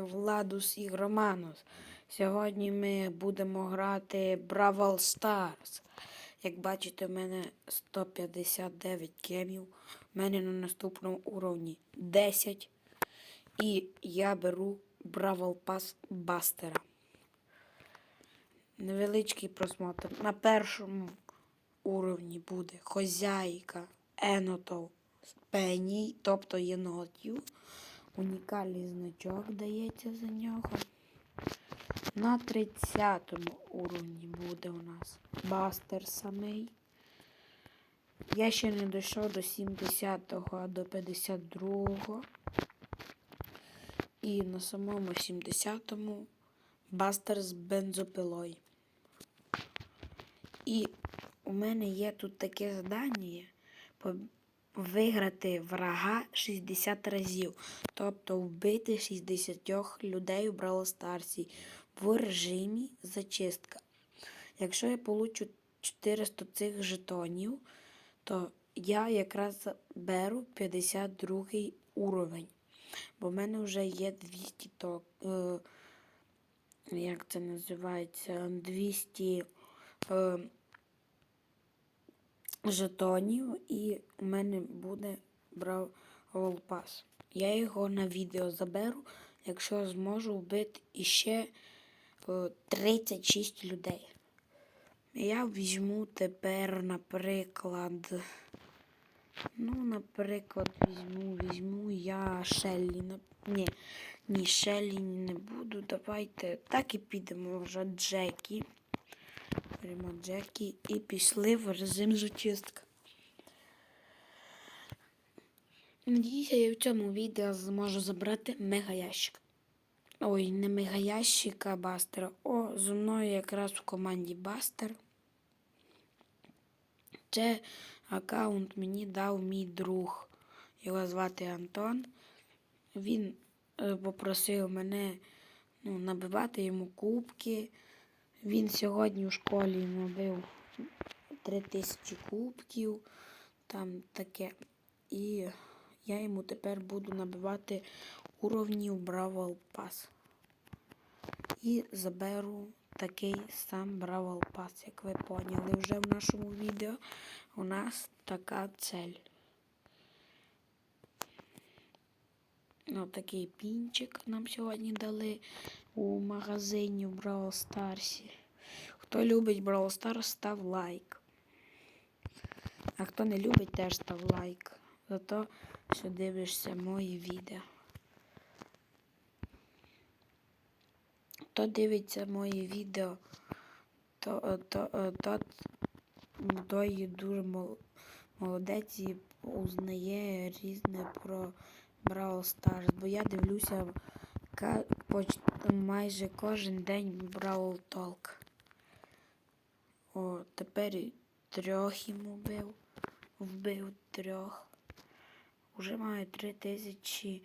Владус і Романус. Сьогодні ми будемо грати Бравл Stars. Як бачите, в мене 159 кемів. У мене на наступному уровні 10. І я беру Бравл Пас Бастера. Невеличкий просмотр. На першому уровні буде хозяйка Енотов Пеній, тобто єнотів. Унікальний значок дається за нього. На 30 уровні буде у нас бастер самий. Я ще не дійшов до 70-го, а до 52-го. І на самому 70-му бастер з бензопилою. І у мене є тут таке завдання виграти врага 60 разів. Тобто вбити 60 людей у Бравл Старсі в режимі зачистка. Якщо я получу 400 цих жетонів, то я якраз беру 52 уровень. Бо в мене вже є 200 ток. Е, як це називається? 200 е, жетонів, і у мене буде Бравл Пас. Я його на відео заберу, якщо зможу вбити іще е, 36 людей. Я візьму тепер, наприклад. Ну, наприклад, візьму, візьму я Шеллі. Ні, ні, Шеллі не буду. Давайте так і підемо вже Джекі. Беремо Джекі і пішли в режим зачистка. Надіюся, я в цьому відео зможу забрати мегаящик. Ой, не мегаящик, а бастера. О, зі мною якраз в команді Бастер. Це аккаунт мені дав мій друг. Його звати Антон. Він е, попросив мене ну, набивати йому кубки. Він сьогодні в школі набив 3000 кубків. Там таке. І я йому тепер буду набивати уровні в Бравл Пас. І заберу такий сам Бравл Пас, як ви поняли вже в нашому відео. У нас така цель. Такий пінчик нам сьогодні дали у магазині в Бравл Старсі. Хто любить Бравл Старс, став лайк. А хто не любить, теж став лайк. За те, що дивишся мої відео. Хто дивиться мої відео, то, то, то, то той дуже мол- молодець і узнає різне про Бравл Старс. Бо я дивлюся майже кожен день Бравл Толк. О, тепер і трьох йому вбив. Вбив трьох. Уже маю три тисячі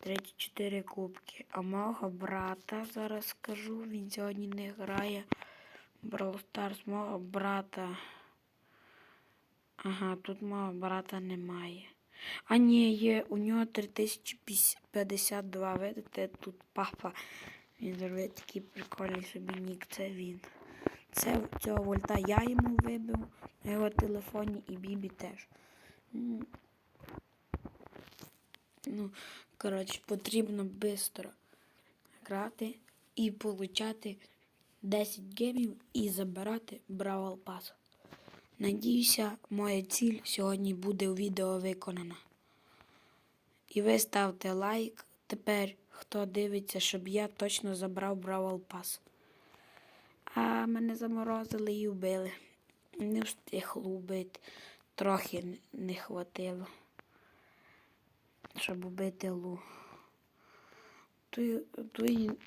34 кубки. А мого брата зараз скажу, він сьогодні не грає. Brawl Stars мого брата. Ага, тут мого брата немає. А ні, є, у нього 3052. Видите, тут папа. Він зробив такий прикольний собі нік. Це він. Це цього вольта я йому вибив на його телефоні і Бібі теж. Ну, коротше, потрібно швидко грати і получати 10 гемів і забирати Бравл Пас. Надіюся, моя ціль сьогодні буде у відео виконана. І ви ставте лайк. Тепер, хто дивиться, щоб я точно забрав Бравл Пас. А мене заморозили і вбили. Не встиг убити. Трохи не хватило щоб убити лу. То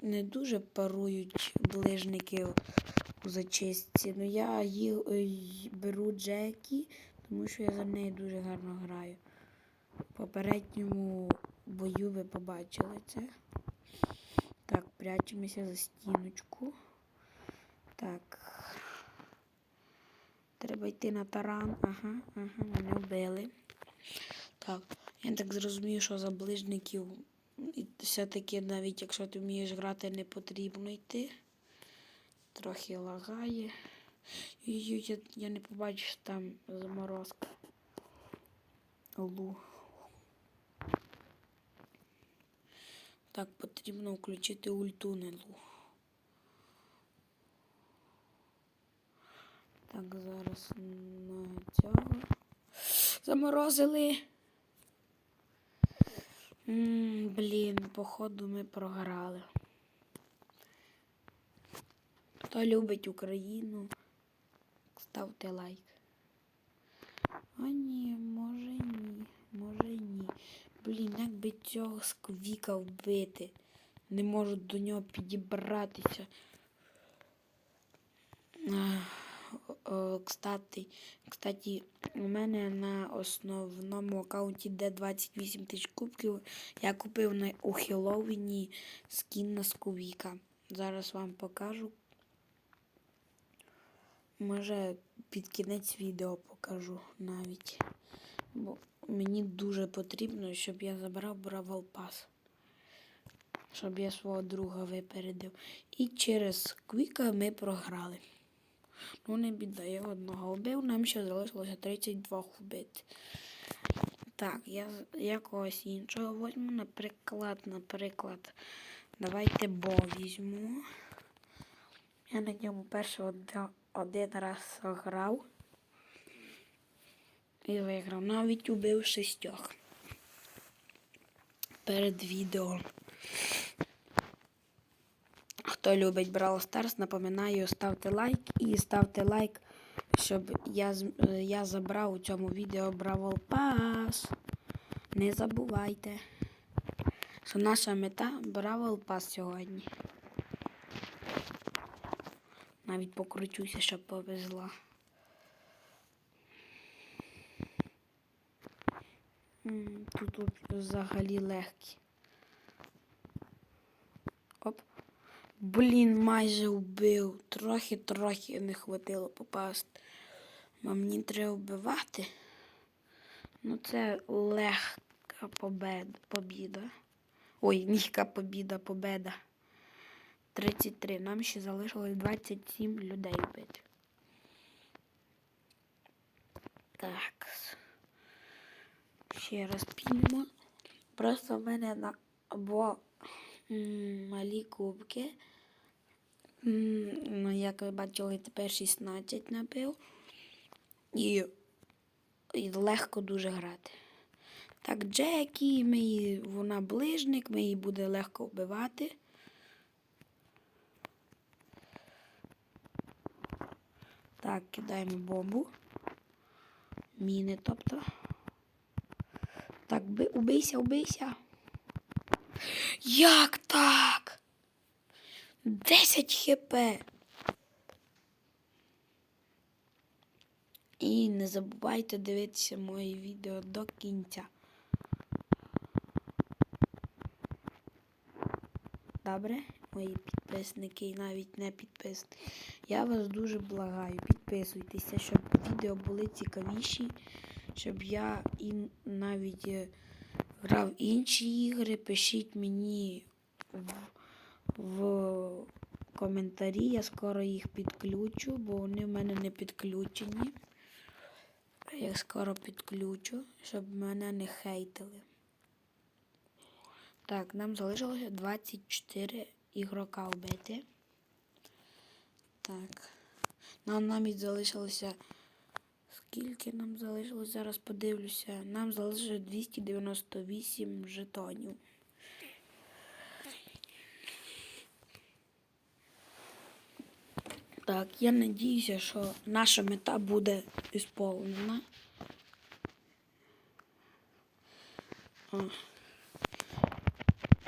не дуже парують ближники у зачистці. Ну я їх беру Джекі, тому що я за неї дуже гарно граю. В попередньому бою ви побачили це. Так, прячемося за стіночку. Так. Треба йти на таран. Ага, ага, мене вбили. Так, я так зрозумів, що за ближників І все-таки навіть якщо ти вмієш грати, не потрібно йти. Трохи лагає. Я, я не побачив що там заморозка. Лу. Так, потрібно включити ульту не лу. Так, зараз на цього. Заморозили. М, Блін, походу ми програли. Хто любить Україну, ставте лайк. А ні, може ні, може ні. Блін, як би цього сквіка вбити. Не можу до нього підібратися. Кстати, кстати, у мене на основному аккаунті де 28 тисяч кубків. Я купив на у Хеллоуіні скін на Скувіка. Зараз вам покажу. Може під кінець відео покажу навіть. Бо мені дуже потрібно, щоб я забрав Бравл Пас. Щоб я свого друга випередив. І через Квіка ми програли. Ну, не біда, я одного вбив, нам ще залишилося 32 вбити. Так, я, я когось іншого візьму, наприклад, наприклад, давайте Бо візьму. Я на ньому перший один, раз грав і виграв. Навіть убив шістьох перед відео. Хто любить Brawl Stars, напоминаю, ставте лайк і ставте лайк, щоб я, я забрав у цьому відео Бравл Пас. Не забувайте, що наша мета Бравл Пас сьогодні. Навіть покручуся, щоб повезла. Тут от взагалі легкі. Оп. Блін, майже вбив. Трохи-трохи не хватило попасти. Мені треба вбивати. Ну, це легка победа, побіда. Ой, ніяка побіда, победа. 33. Нам ще залишилось 27 людей вбити. Так. Ще раз підемо. Просто в мене на або малі кубки. Ну, як ви бачили, тепер 16 набив. І, і легко дуже грати. Так, Джекі, ми її, вона ближник, ми її буде легко вбивати. Так, кидаємо бомбу. Міни, тобто. Так, би, убийся, убийся. Як так? 10 хп. І не забувайте дивитися мої відео до кінця. Добре, мої підписники і навіть не підписники. Я вас дуже благаю, підписуйтеся, щоб відео були цікавіші, щоб я і навіть е, грав інші ігри. Пишіть мені в, в коментарі, я скоро їх підключу, бо вони в мене не підключені. Я скоро підключу, щоб мене не хейтили. Так, нам залишилося 24 ігрока вбити. Так. Нам навіть залишилося. Скільки нам залишилось? Зараз подивлюся. Нам залишилося 298 жетонів. Так, я надіюся, що наша мета буде ісполнена.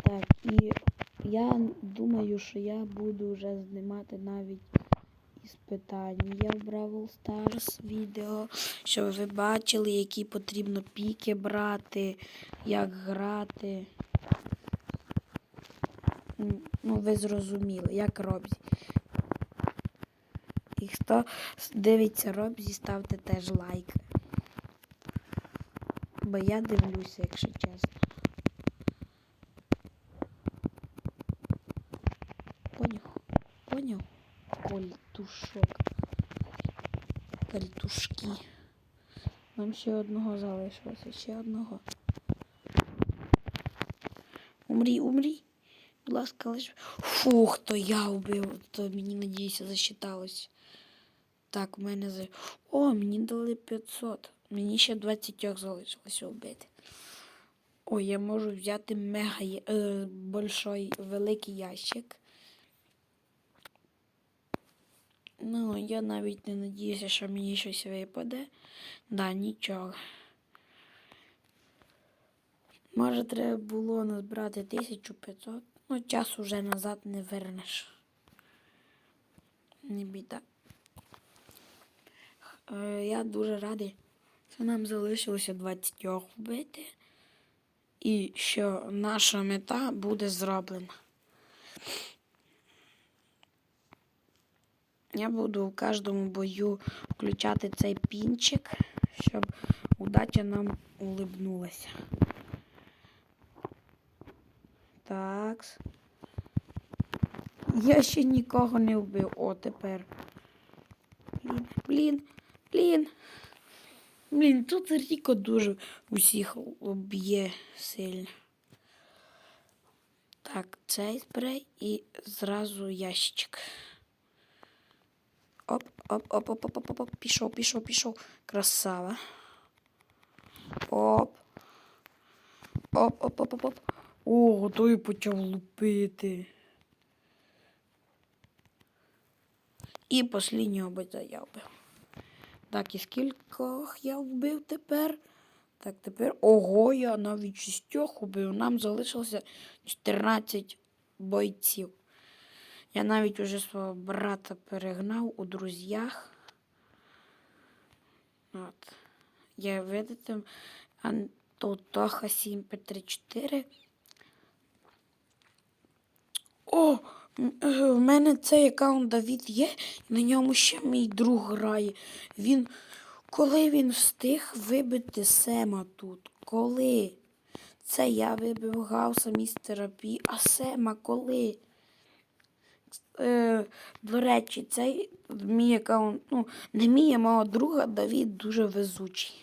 Так, і я думаю, що я буду вже знімати навіть іспитання в Бравл Stars відео, щоб ви бачили, які потрібно піки брати, як грати. Ну, ви зрозуміли, як Робзі. І хто дивиться Робзі, ставте теж лайк. Бо я дивлюся, якщо чесно. Кольтушок. Кальтушки. Нам ще одного залишилося, ще одного. Умрій, умрій. Будь ласка, лиш. Фух, то я вбив, то мені, надіюся, засчиталось. Так, в мене за. О, мені дали 500. Мені ще 20 залишилося вбити. Ой, я можу взяти мега е, большой великий ящик. Ну, я навіть не надіюся, що мені щось випаде. Да, нічого. Може, треба було назбирати 1500. Ну, час уже назад не вернеш. Не біда. Е, я дуже радий, що нам залишилося 20 вбити. І що наша мета буде зроблена. Я буду в кожному бою включати цей пінчик, щоб удача нам улибнулася. Так. Я ще нікого не вбив. О, тепер. Блін, блін, блін. Блін, тут Ріко дуже усіх об'є сильно. Так, цей спрей і зразу ящичок. Оп, оп, оп, оп, оп, оп, оп. Пішов, пішов, пішов. Красава. Оп. Оп, оп, оп, оп, оп. О, той почав лупити. І останнього бойця я вбив. Так, і скількох я вбив тепер? Так, тепер. Ого, я навіть шістьох убив. Нам залишилося 14 бойців. Я навіть уже свого брата перегнав у друзях. От. Я видите, Антотоха 734. О! е, В мене цей аккаунт Давід є, на ньому ще мій друг грає. Він. Коли він встиг вибити Сема тут? Коли? Це я вибив Гауса містера Пі, а Сема коли? Е, до речі, цей мій аккаунт, ну, не мій, а мого друга Давід дуже везучий.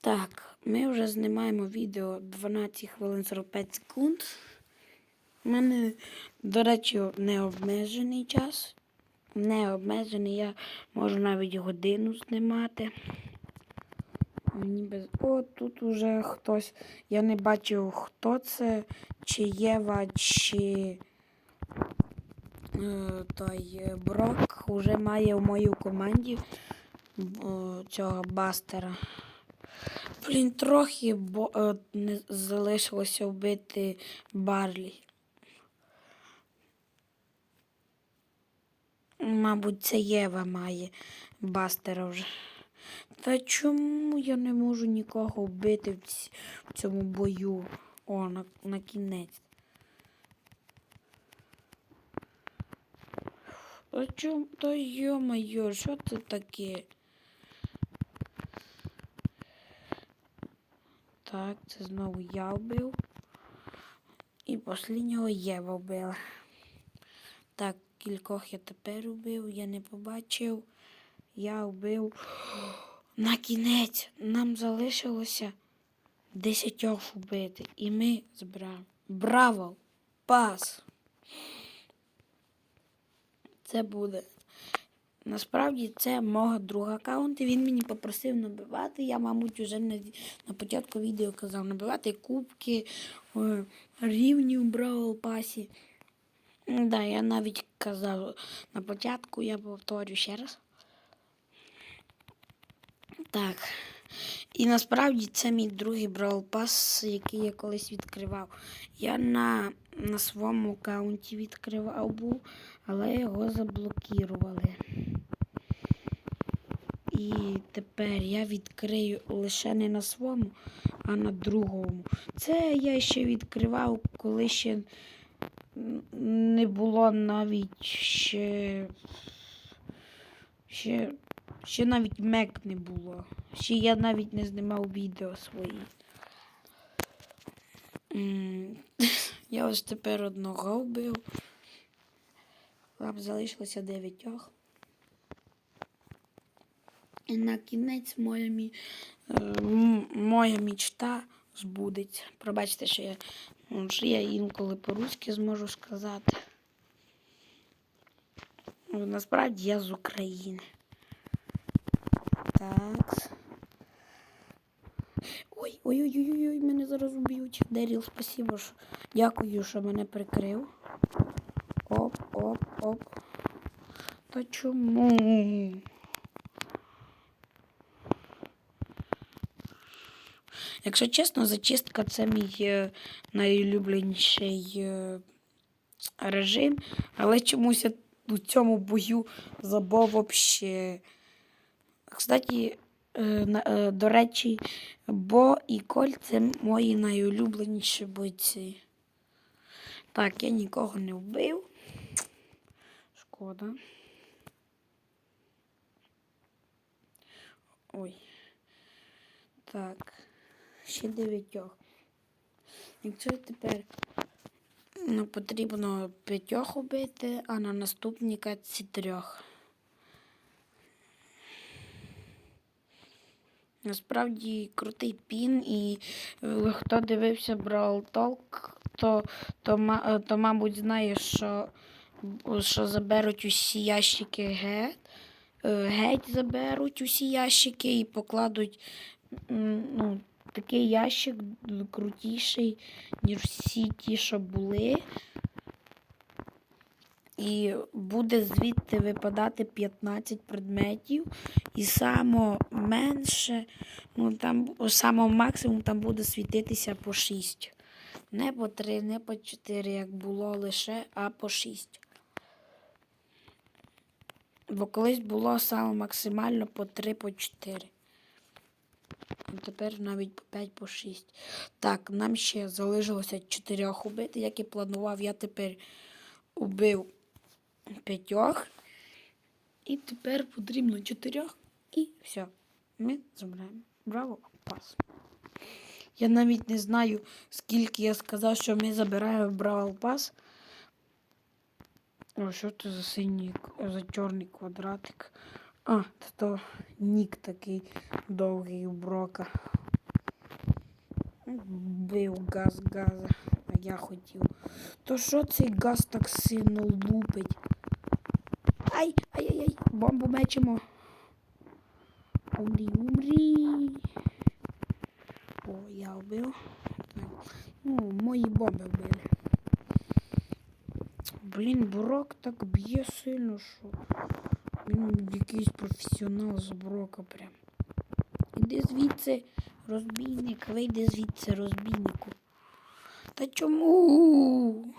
Так, ми вже знімаємо відео 12 хвилин 45 секунд. У мене, до речі, необмежений час. Необмежений, я можу навіть годину знімати. Мені без... О, тут уже хтось. Я не бачив, хто це, чи Єва, чи е, той е, Брок вже має в моїй команді цього бастера. Блін, трохи бо, е, не залишилося вбити Барлі. Мабуть, це Єва має бастера вже. Та чому я не можу нікого вбити в, ць- в цьому бою? О, на, на кінець. А чому? Та йо-моє, що це таке? Так, це знову я вбив. І останнього Єва вбила. Так, кількох я тепер вбив, я не побачив. Я вбив. На кінець нам залишилося десятьох вбити. І ми збрали. Браво! Пас! Це буде. Насправді це мого друга аккаунт, він мені попросив набивати. Я, мабуть, вже на, на початку відео казав набивати кубки, е, рівні в Бравл Пасі. Да, я навіть казав на початку, я повторю ще раз. Так. І насправді це мій другий Brawl Pass, який я колись відкривав. Я на, на своєму аккаунті відкривав був, але його заблокували. І тепер я відкрию лише не на своєму, а на другому. Це я ще відкривав, коли ще не було навіть ще. Ще, ще навіть мек не було. Ще я навіть не знімав відео свої. Я ось тепер одного вбив. Вам залишилося дев'ятьох. І на кінець моя, мі... е, моя мічта збудеться. Пробачте, що я, ну, що я інколи по-руськи зможу сказати. Ну, Насправді я з України. Так. Ой, ой, ой, ой, ой, мене зараз уб'ють. Деріл, спасибо. Що... Дякую, що мене прикрив. Оп, оп, оп. Та чому? Якщо чесно, зачистка це мій е, найулюбленіший е, режим, але чомусь я у цьому бою забув вообще. Кстати, е, е, до речі, Бо і Коль це мої найулюбленіші бойці. Так, я нікого не вбив. Шкода. Ой. Так. Ще дев'ятьох. Якщо тепер ну, потрібно п'ятьох убити, а на наступній катці трьох. Насправді крутий пін, і е, хто дивився Brawl Talk, то, то, е, то мабуть, знає, що, що заберуть усі ящики геть. е, Геть заберуть усі ящики і покладуть ну, такий ящик крутіший, ніж всі ті, що були. І буде звідти випадати 15 предметів. І само менше, ну там само максимум там буде світитися по 6. Не по 3, не по 4, як було лише, а по 6. Бо колись було саме максимально по 3, по 4. А тепер навіть по 5, по 6. Так, нам ще залишилося 4 убити, як і планував. Я тепер убив п'ятьох. І тепер потрібно чотирьох. І все. Ми забираємо. Браво, пас. Я навіть не знаю, скільки я сказав, що ми забираємо Браво пас. О, що це за синій, за чорний квадратик? А, це то нік такий довгий у брока. Бив газ газа, а я хотів. То що цей газ так сильно лупить? Ай, ай-яй-яй, бомбу мечемо. Умрі, умрі. О, я вбив. Ну, мої бомби вбили. Блін, бурок так б'є сильно, що він якийсь професіонал з брока прям. Іди звідси, розбійник, вийди звідси, розбійнику. Та чому?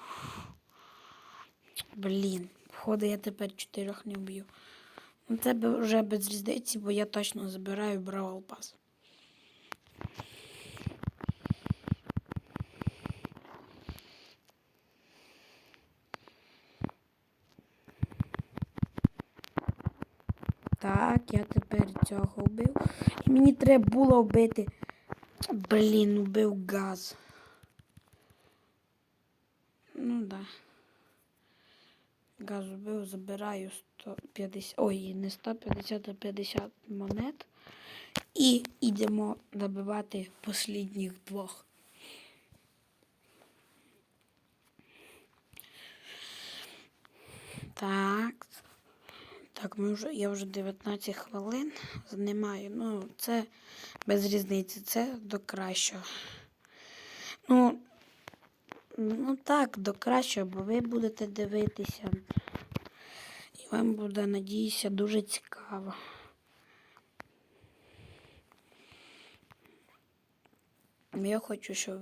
Блін, походу я тепер чотирьох не вб'ю. Ну, Це вже без різниці, бо я точно забираю Бравл Пас. Так, я тепер цього вбив. І мені треба було вбити. Блін, убив газ. Ну да. Газ убив, забираю 150. Ой, не 150, а 50 монет. І йдемо добивати послідніх двох. Так. Так, ми вже, я вже 19 хвилин знімаю. Ну, це без різниці, це до кращого. Ну, ну так, до кращого, бо ви будете дивитися. І вам буде, надіюся, дуже цікаво. Я хочу, щоб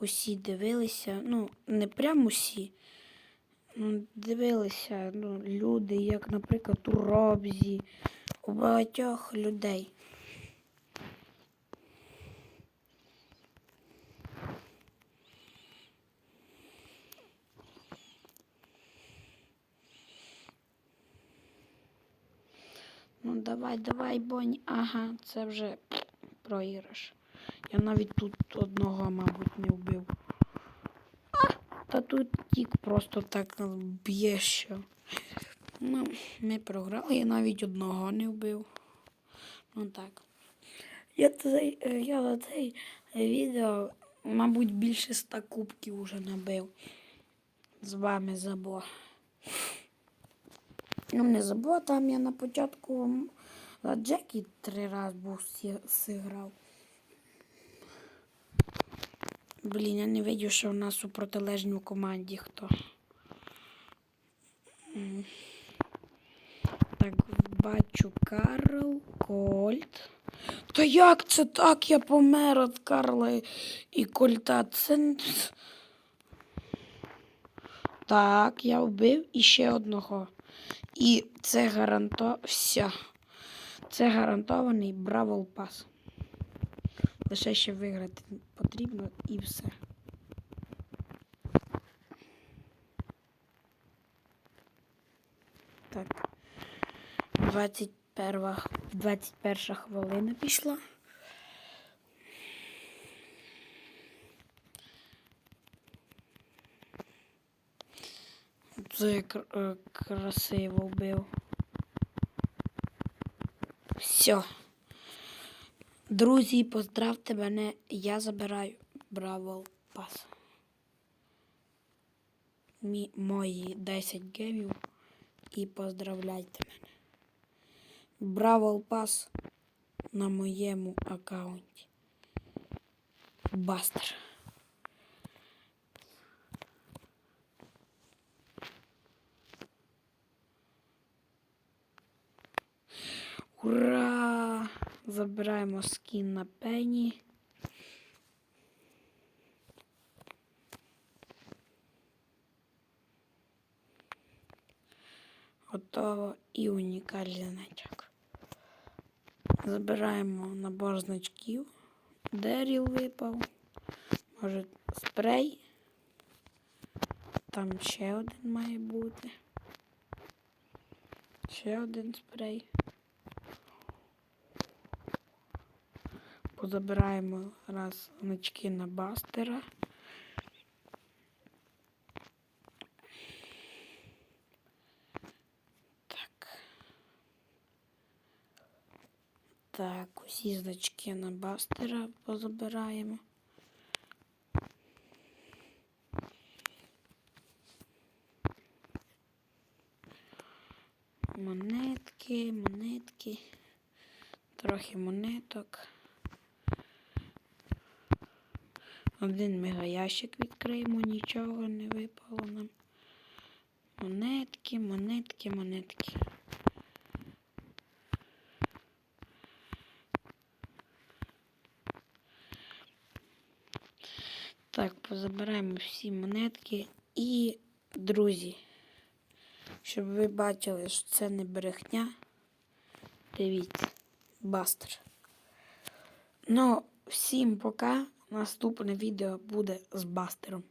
усі дивилися, ну, не прям усі. Ну, дивилися ну, люди, як, наприклад, у Робзі, у багатьох людей. Ну, давай, давай, бонь. Ага, це вже проіграш. Я навіть тут одного, мабуть, не вбив. А, Та тут тік просто так б'є, що. Ну, ми програли, я навіть одного не вбив. Ну так. Я, цей, е, я за цей відео, мабуть, більше ста кубків уже набив. З вами забо. Ну, не забо, там я на початку за Джекі три рази був зіграв. Блін, я не видів, що в нас у протилежній команді хто. Так, бачу Карл, Кольт. Та як це так? Я помер від Карла і Кольта. Це. Так, я вбив іще одного. І це гаранто... Все. Це гарантований Бравл Пас. Лише ще виграти потрібно і все. Так. 21, 21 хвилина пішла. Це е, красиво вбив. Все. Друзі, поздравте мене, я забираю Бравл Пас. Мі, мої 10 гемів і поздравляйте мене. Бравл Пас на моєму аккаунті. Бастер. Ура! Забираємо скін на пені. Готово і унікальний значок. Забираємо набор значків. Деріл випав. Може спрей. Там ще один має бути. Ще один спрей. Позабираємо раз значки на бастера. Так. Так, усі значки на бастера позабираємо. Монетки, монетки, трохи монеток. Один мегаящик відкриємо, нічого не випало нам. Монетки, монетки, монетки. Так, позабираємо всі монетки і, друзі, щоб ви бачили, що це не брехня. Дивіться, бастер. Ну, всім пока. Наступне відео буде з бастером.